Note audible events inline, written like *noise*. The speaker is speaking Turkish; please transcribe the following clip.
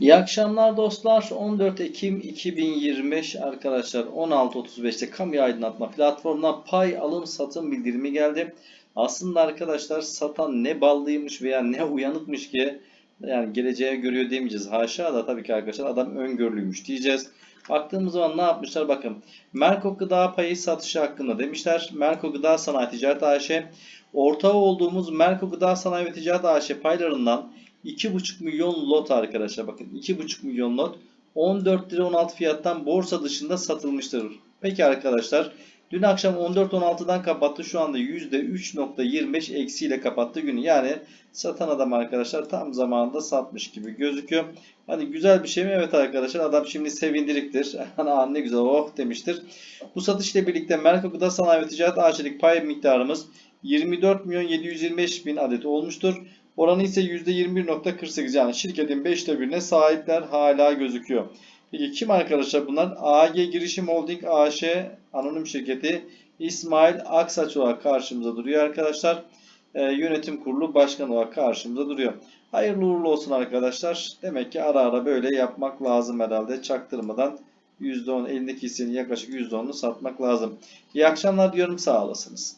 İyi akşamlar dostlar. 14 Ekim 2025 arkadaşlar 16.35'te kamu aydınlatma platformuna pay alım satım bildirimi geldi. Aslında arkadaşlar satan ne ballıymış veya ne uyanıkmış ki yani geleceğe görüyor demeyeceğiz. Haşa da tabii ki arkadaşlar adam öngörülüymüş diyeceğiz. Baktığımız zaman ne yapmışlar bakın. Merko Gıda payı satışı hakkında demişler. Merko Gıda Sanayi Ticaret AŞ ortağı olduğumuz Merko Gıda Sanayi ve Ticaret AŞ paylarından 2,5 milyon lot arkadaşlar bakın 2,5 milyon lot 14 lira 16 fiyattan borsa dışında satılmıştır. Peki arkadaşlar dün akşam 14.16'dan kapattı şu anda %3.25 eksiyle kapattı günü. Yani satan adam arkadaşlar tam zamanında satmış gibi gözüküyor. Hani güzel bir şey mi? Evet arkadaşlar adam şimdi sevindiriktir. *laughs* Hani ne güzel oh demiştir. Bu satış ile birlikte Merko Gıda Sanayi ve Ticaret AŞ'lik pay miktarımız 24 milyon 725 bin adet olmuştur. Oranı ise %21.48 yani şirketin 5'te birine sahipler hala gözüküyor. Peki kim arkadaşlar bunlar? AG Girişim Holding AŞ anonim şirketi İsmail Aksaç olarak karşımıza duruyor arkadaşlar. Ee, yönetim kurulu başkanı olarak karşımıza duruyor. Hayırlı uğurlu olsun arkadaşlar. Demek ki ara ara böyle yapmak lazım herhalde. Çaktırmadan %10 elindeki hissinin yaklaşık %10'unu satmak lazım. İyi akşamlar diyorum sağ olasınız.